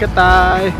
cái tay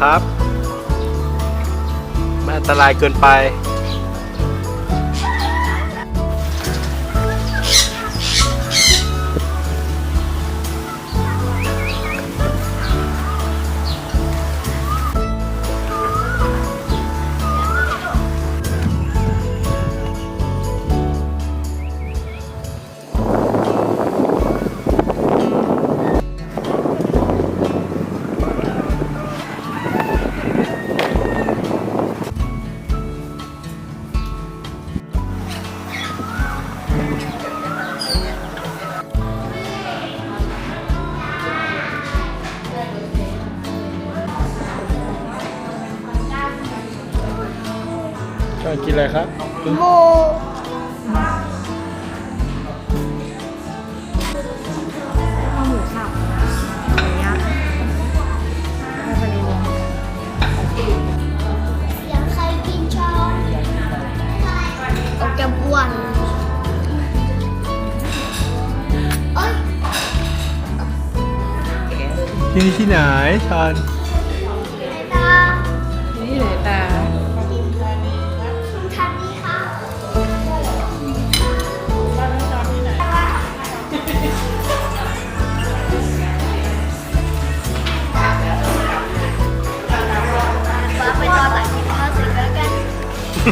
ครับ ไม่อันตรายเกินไป กินอะไรครับโบข้าวหมูสับอย่างเงี้ยไม่เป็นไรหรอยากใครกินช้อนออกจากบ้วนเอ้ย ที่นี่ที่ไหนชอน ก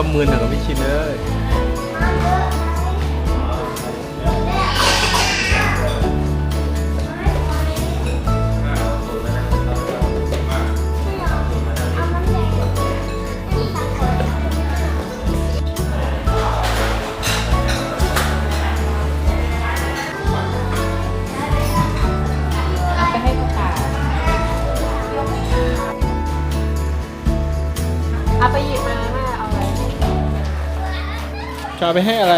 ็มือหนักกับพี่ชินเลย เอาไปหยิบมาแม่เอาอะไรจะาไปให้อะไร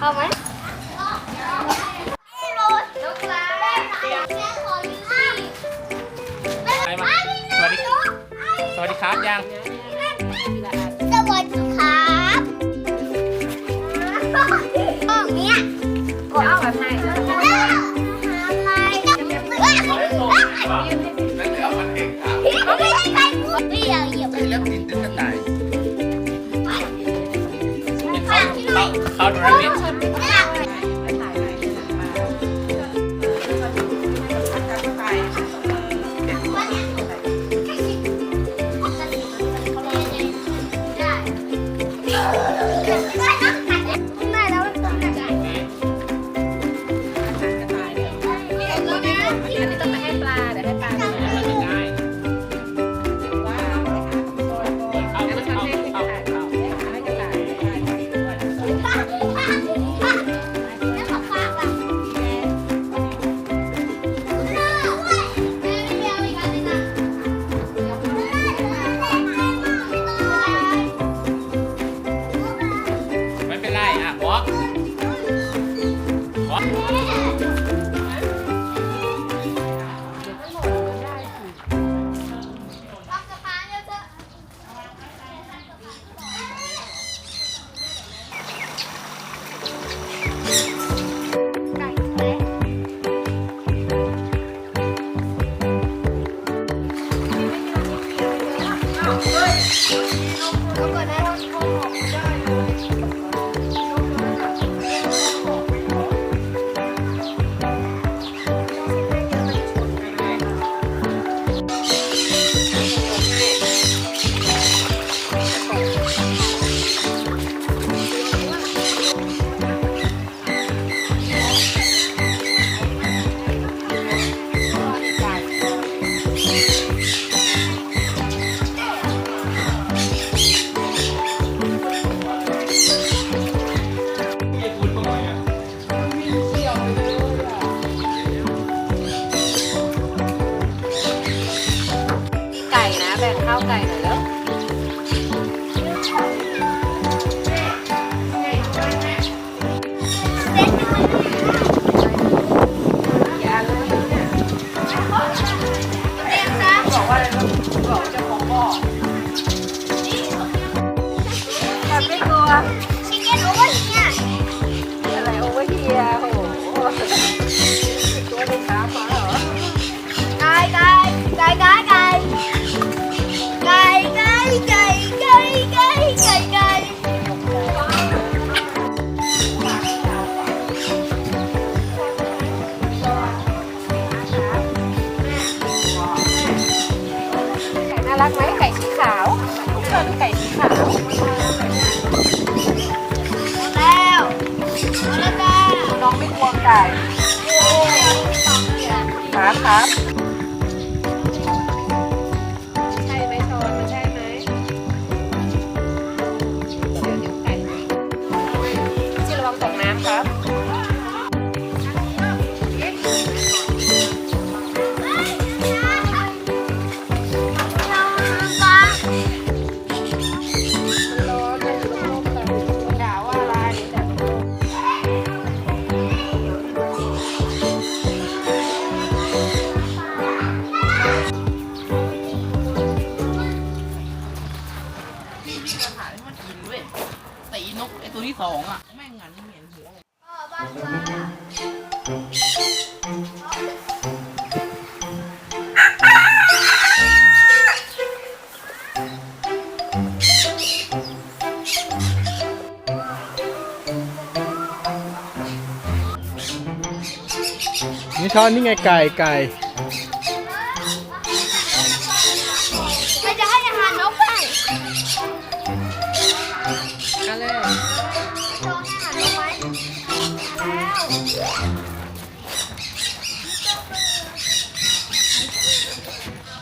เอาไหมสวัสดีครับยัง ha She get over here Cái này over here Ủa Cái này khá phá hả Cái cái Cái cái ไม่ควงไก่ครับครับ สองอะ แม่งงานเหม็นหัวเลยพ่อบ้านฟ้านิชอนนี่ไงไก่ไก่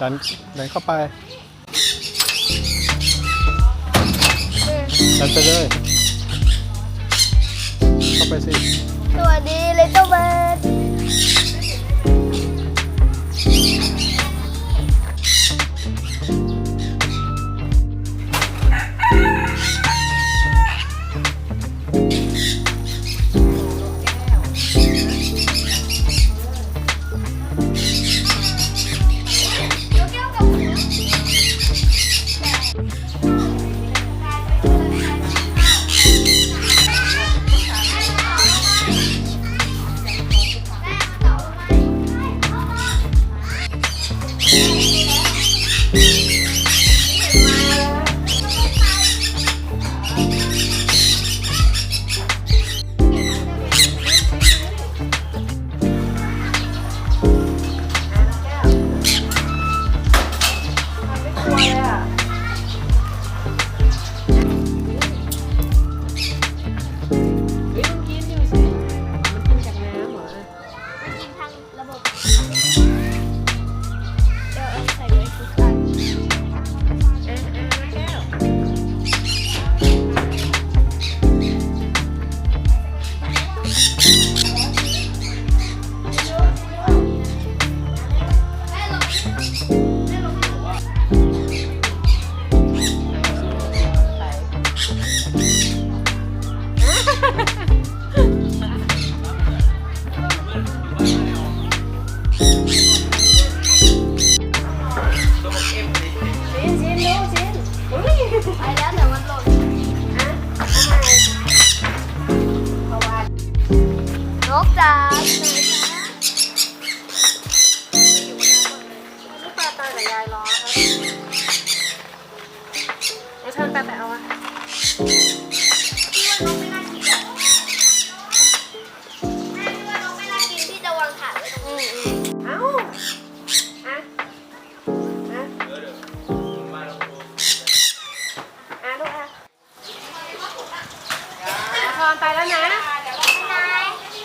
ดันดันเข้าไปดันไปเลย เข้าไปสิ สวัสดีเลยเจ้าแม่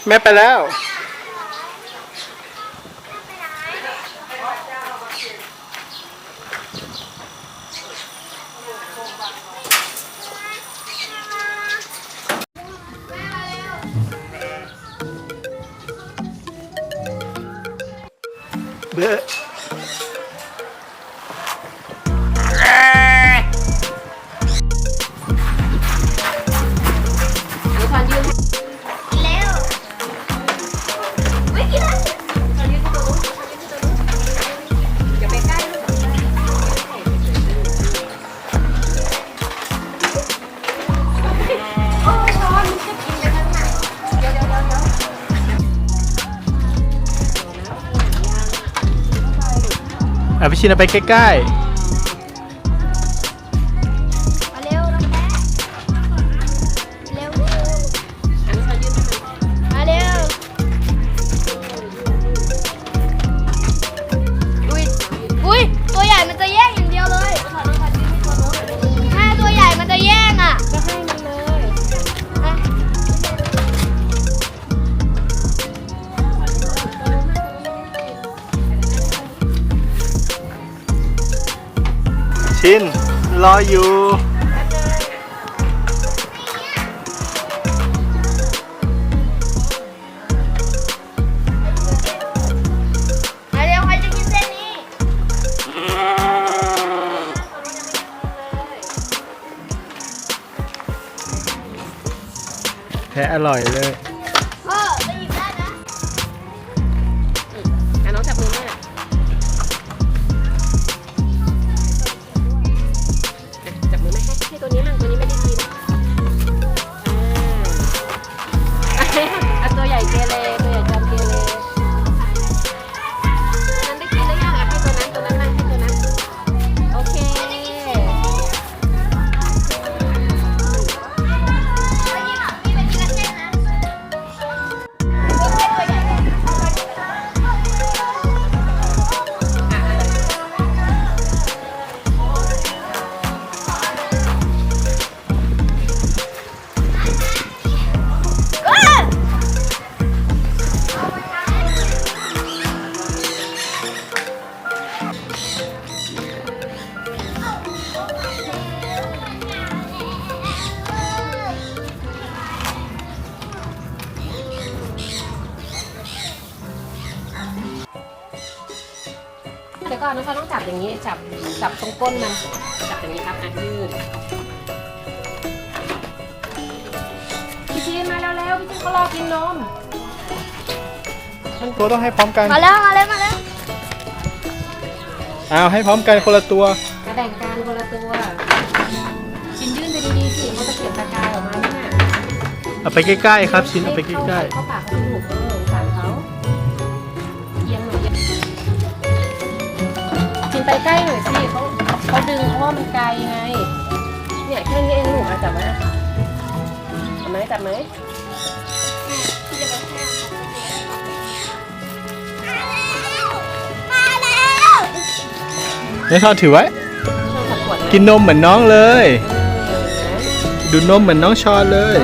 แม่ไปแล้ว เบ้ พี่ชินไปใกล้ๆ รออยู่ มาเร็วใครจะกินเส้นนี้แท้อร่อยเลย องฟ้าต้องจับอย่างนี้จับจับตรงก้นมันจับอย่างนี้ครับอะยืดพี่ชีนมาเร็วๆพี่ชีนเขารอกินนมตัวต้องให้พร้อมกันมาแล้วมาแล้วมาแล้วเอาให้พร้อมกันคนละตัวมาแบ่งกันคนละตัวชินยื่นไปดีๆสิเขาจะเก็บตะกายออกมาเนี่ยเอาไปใกล้ๆครับชินเอาไปใกล้เข้าปากเขา ไปใกล้หน่อยสิเขาเขาดึงเพราะว่ามันไกลไง เนี่ยแค่นี้เองหนูมาจับมาจับไหมจับไหมมาแล้วๆนี่ชอนถือไว้ช่วยขับขวดนะกินนมเหมือนน้องเลยเออนะดูดนมเหมือนน้องชอนเลย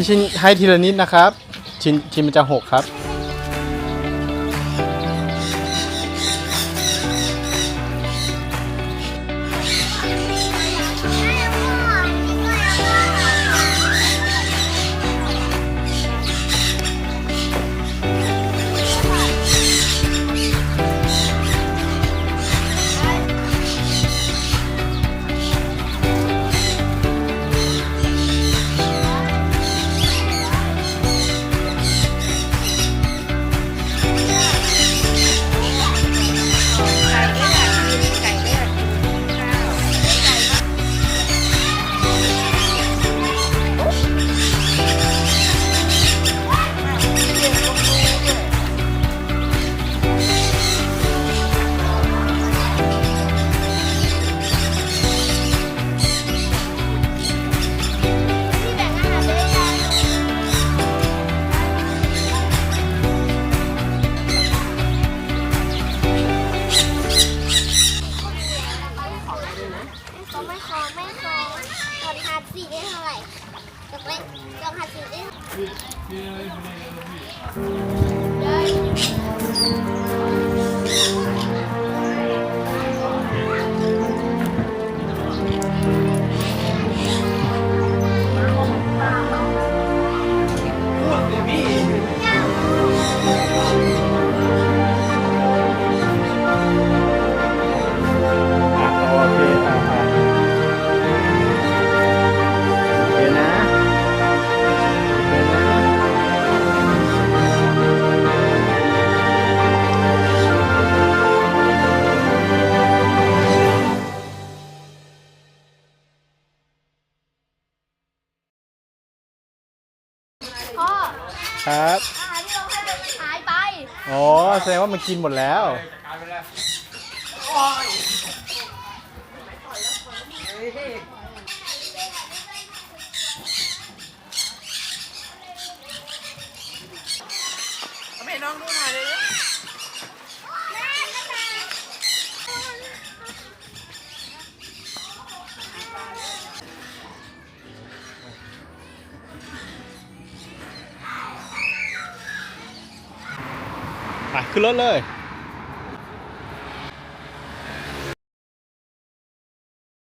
พี่ชินให้ทีละนิดนะครับ ชินชินมันจะหกครับ แสดงว่ามันกินหมดแล้วไม่น้องดูหน่อยเลย ไปขึ้นรถเลย